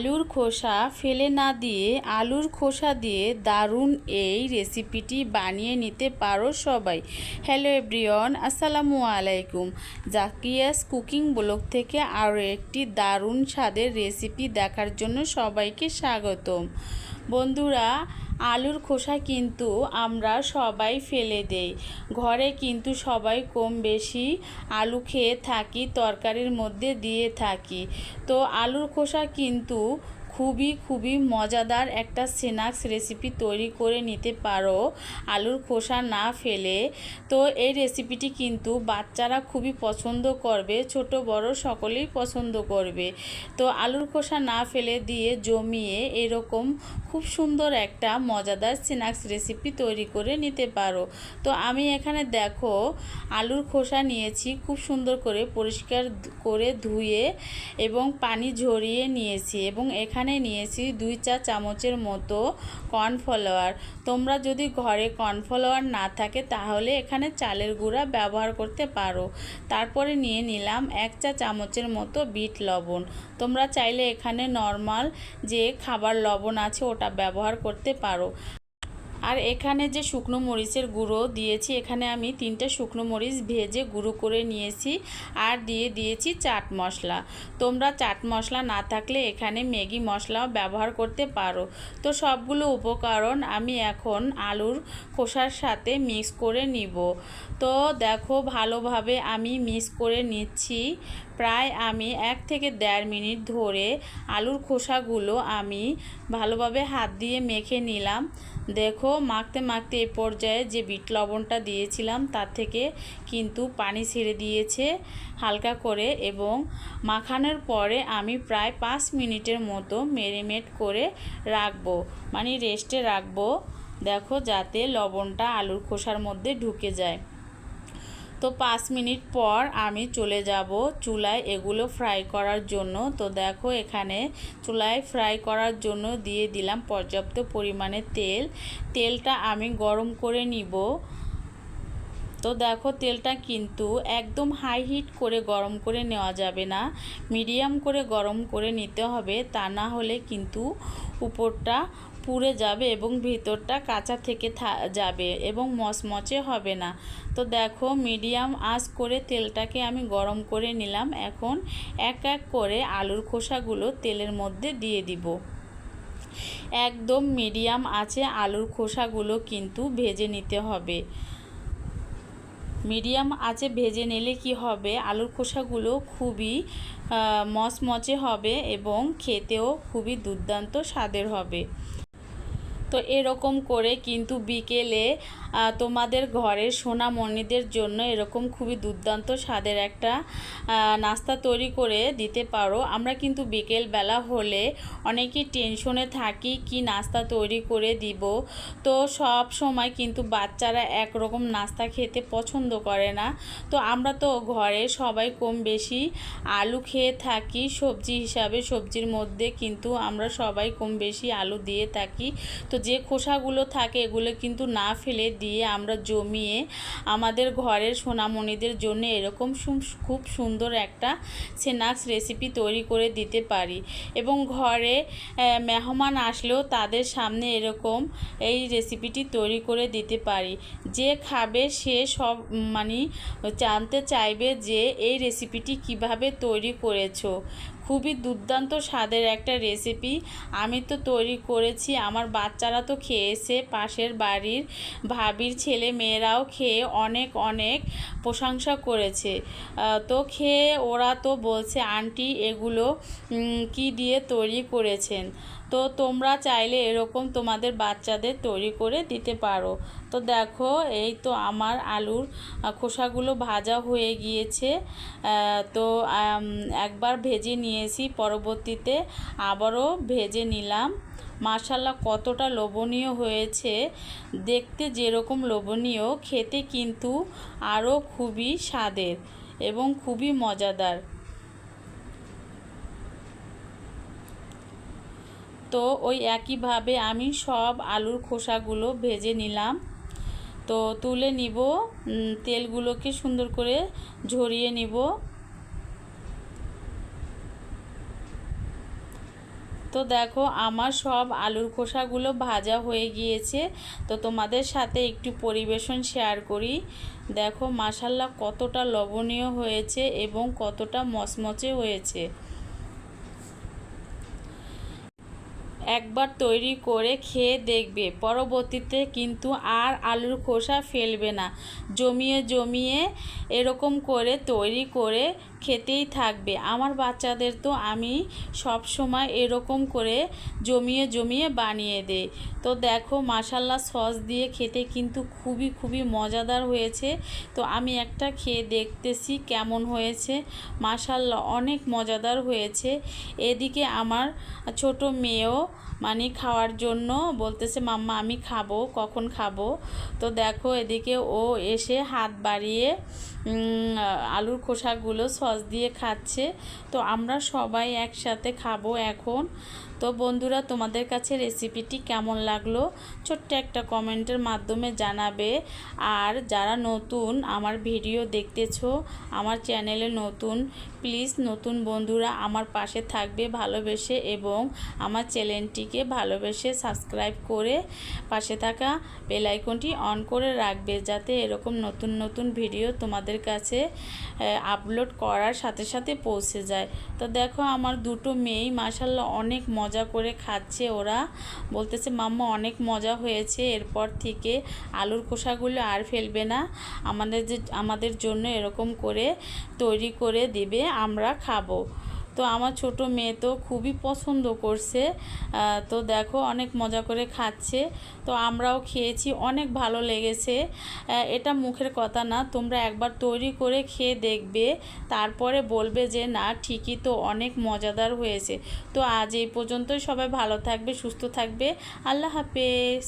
আলুর খোসা ফেলে না দিয়ে আলুর খোসা দিয়ে দারুণ এই রেসিপিটি বানিয়ে নিতে পারো সবাই। হ্যালো এভরিওয়ান আসসালামু আলাইকুম। জাকিয়াস কুকিং ব্লগ থেকে আরও একটি দারুণ স্বাদের রেসিপি দেখার জন্য সবাইকে স্বাগতম। বন্ধুরা আলুর খোসা কিন্তু আমরা সবাই ফেলে দেই। ঘরে কিন্তু সবাই কম বেশি আলু খেয়ে থাকি, তরকারির মধ্যে দিয়ে থাকি। তো আলুর খোসা কিন্তু খুবই খুবই মজাদার একটা স্ন্যাক্স রেসিপি তৈরি করে নিতে পারো। আলুর খোসা না ফেলে। তো এই রেসিপিটি কিন্তু বাচ্চারা খুবই পছন্দ করবে, ছোট, বড় সকলেই পছন্দ করবে। তো আলুর খোসা না ফেলে দিয়ে জমিয়ে এরকম খুব সুন্দর একটা মজাদার স্ন্যাক্স রেসিপি তৈরি করে নিতে পারো। তো আমি এখানে দেখো, আলুর খোসা নিয়েছি, খুব সুন্দর করে পরিষ্কার করে ধুয়ে এবং পানি ঝরিয়ে নিয়েছি এবং এখানে নিয়েছি দুই চা চামচের মতো কর্নফ্লাওয়ার তোমরা যদি ঘরে কর্নফ্লাওয়ার না থাকে, তাহলে এখানে চালের গুঁড়া ব্যবহার করতে পারো। তারপরে নিয়ে নিলাম এক চা চামচের মতো বিট লবণ। তোমরা চাইলে এখানে নর্মাল যে খাবার লবণ আছে, ওটা ব্যবহার করতে পারো। আর এখানে যে শুকনো মরিচের গুঁড়ো দিয়েছি, এখানে আমি তিনটে শুকনো মরিচ ভেজে গুঁড়ো করে নিয়েছি আর দিয়ে দিয়েছি চাট মশলা। তোমরা চাট মশলা না থাকলে এখানে ম্যাগি মশলাও ব্যবহার করতে পারো। তো সবগুলো উপকরণ আমি এখন আলুর খোসার সাথে মিক্স করে নিব। তো দেখো ভালোভাবে আমি মিক্স করে নিচ্ছি। প্রায় আমি এক থেকে দেড় মিনিট ধরে আলুর খোসাগুলো আমি ভালোভাবে হাত দিয়ে মেখে নিলাম। দেখো মাখতে মাখতে এ পর্যায়ে যে বিট লবণটা দিয়েছিলাম তার থেকে কিন্তু পানি ছেড়ে দিয়েছে হালকা করে এবং মাখানোর পরে আমি প্রায় পাঁচ মিনিটের মতো মেরিনেট করে রাখব মানে রেস্টে রাখব। দেখো যাতে লবণটা আলুর খোসার মধ্যে ঢুকে যায়। তো পাঁচ মিনিট পর আমি চলে যাব চুলায় এগুলো ফ্রাই করার জন্য। তো দেখো এখানে চুলায় ফ্রাই করার জন্য দিয়ে দিলাম পর্যাপ্ত পরিমাণে তেল। তেলটা আমি গরম করে নিব। তো দেখো তেলটা কিন্তু একদম হাই হিট করে গরম করে নেওয়া যাবে না। মিডিয়াম করে গরম করে নিতে হবে। তা না হলে কিন্তু উপরটা পুড়ে যাবে এবং ভিতরটা কাঁচা থেকে যাবে এবং মচমচে হবে না। তো দেখো, মিডিয়াম আঁচ করে তেলটাকে আমি গরম করে নিলাম। এখন এক এক করে আলুর খোসাগুলো তেলের মধ্যে দিয়ে দিব। একদম মিডিয়াম আছে আলুর খোসাগুলো কিন্তু ভেজে নিতে হবে। মিডিয়াম আঁচে ভেজে নিলে কি হবে? আলুর খোসাগুলো খুবই মচমচে হবে এবং খেতেও খুবই দুর্দান্ত স্বাদের হবে। তো এরকম করে কিন্তু বিকেলে তোমাদের ঘরের সোনামণিদের জন্য এরকম খুবই দুর্দান্ত স্বাদের একটা নাস্তা তৈরি করে দিতে পারো। আমরা কিন্তু বিকেলবেলা হলে অনেকেই টেনশনে থাকি, কি নাস্তা তৈরি করে দিব। তো সব সময় কিন্তু বাচ্চারা একরকম নাস্তা খেতে পছন্দ করে না। তো আমরা তো ঘরে সবাই কম বেশি আলু খেয়ে থাকি, সবজি হিসাবে সবজির মধ্যে কিন্তু আমরা সবাই কম বেশি আলু দিয়ে থাকি। তো যে খোসাগুলো থাকে এগুলো কিন্তু না ফেলে দিয়ে আমরা জমিয়ে আমাদের ঘরের সোনামণিদের জন্য এরকম খুব সুন্দর একটা স্ন্যাক্স রেসিপি তৈরি করে দিতে পারি। এবং ঘরে মেহমান আসলেও তাদের সামনে এরকম এই রেসিপিটি তৈরি করে দিতে পারি। যে খাবে সে সব মানে জানতে চাইবে যে এই রেসিপিটি কীভাবে তৈরি করেছ। খুবই দুর্দান্ত স্বাদের একটা রেসিপি আমি তো তৈরি করেছি, আমার বাচ্চারা তো খেয়েছে, পাশের বাড়ির ভাবির ছেলে মেয়েরাও খেয়ে অনেক অনেক প্রশংসা করেছে। তো খেয়ে ওরা তো বলছে, আন্টি এগুলো কি দিয়ে তৈরি করেছেন? তো তোমরা চাইলে এরকম তোমাদের বাচ্চাদের তৈরি করে দিতে পারো। তো দেখো, এই তো আমার আলুর খোসাগুলো ভাজা হয়ে গিয়েছে। তো একবার ভেজে নিয়েছি পরবর্তীতে, আবারও ভেজে নিলাম। মাশাল্লাহ কতটা লোভনীয় হয়েছে। দেখতে যেরকম লোভনীয়, খেতে কিন্তু আরও খুবই স্বাদের এবং খুবই মজাদার। তো ওই একইভাবে আমি সব আলুর খোসাগুলো ভেজে নিলাম। তো তুলে নিব তেলগুলোকে সুন্দর করে ঝরিয়ে নিব। তো দেখো আমার সব আলুর খোসাগুলো ভাজা হয়ে গিয়েছে। তো তোমাদের সাথে একটু পরিবেশন শেয়ার করি। দেখো মাসাল্লা কতটা লবণীয় হয়েছে এবং কতটা মচমচে হয়েছে। একবার তৈরি করে খেয়ে দেখবে। পরবর্তীতে কিন্তু আর আলুর খোসা ফেলবে না। জমিয়ে জমিয়ে এরকম করে তৈরি করে খেতেই থাকবে। আমার বাচ্চাদের তো আমি সব সময় এরকম করে জমিয়ে জমিয়ে বানিয়ে দেই। তো দেখো মাসাল্লা সস দিয়ে খেতে কিন্তু খুবই খুবই মজাদার হয়েছে। তো আমি একটা খেয়ে দেখতেছি কেমন হয়েছে। মাসাল্লা অনেক মজাদার হয়েছে। এদিকে আমার ছোট মেয়েও মানে খাওয়ার জন্য বলতেছে, মাম্মা, আমি খাব, কখন খাব? তো দেখো, এদিকে ও এসে হাত বাড়িয়ে আলুর খোসাগুলো সস দিয়ে খাচ্ছে। তো আমরা সবাই একসাথে খাব এখন। তো বন্ধুরা, তোমাদের কাছে রেসিপিটি কেমন লাগল? ছোট্ট একটা কমেন্টের মাধ্যমে জানাবে। আর যারা নতুন আমার ভিডিও দেখতেছো, আমার চ্যানেলে নতুন প্লিজ নতুন বন্ধুরা আমার পাশে থাকবে, ভালোবেসে এবং আমার চ্যানেলটিকে ভালোবেসে সাবস্ক্রাইব করে পাশে থাকা বেলাইকনটি অন করে রাখবে, যাতে এরকম নতুন নতুন ভিডিও তোমাদের কাছে আপলোড করার সাথে সাথে পৌঁছে যায়। তো দেখো আমার দুটো মেয়েই মাসাল্লাহ অনেক মজা করে খাচ্ছে ওরা। বলতেছে, মাম্মা, অনেক মজা হয়েছে। এরপর থেকে আলুর খোসাগুলো আর ফেলবে না। আমাদের যে, আমাদের জন্য এরকম করে তৈরি করে দেবে, আমরা খাব। তো আমার ছোট মেয়ে তো খুবই পছন্দ করছে তো দেখো অনেক মজা করে খাচ্ছে, তো আমরাও খেয়েছি, অনেক ভালো লেগেছে। এটা মুখের কথা না, তোমরা একবার তৈরি করে খেয়ে দেখবে, তারপরে বলবে যে না, ঠিকই তো অনেক মজাদার হয়েছে। তো আজ এই পর্যন্তই, সবাই ভালো থাকবে, সুস্থ থাকবে, আল্লাহ হাফেজ।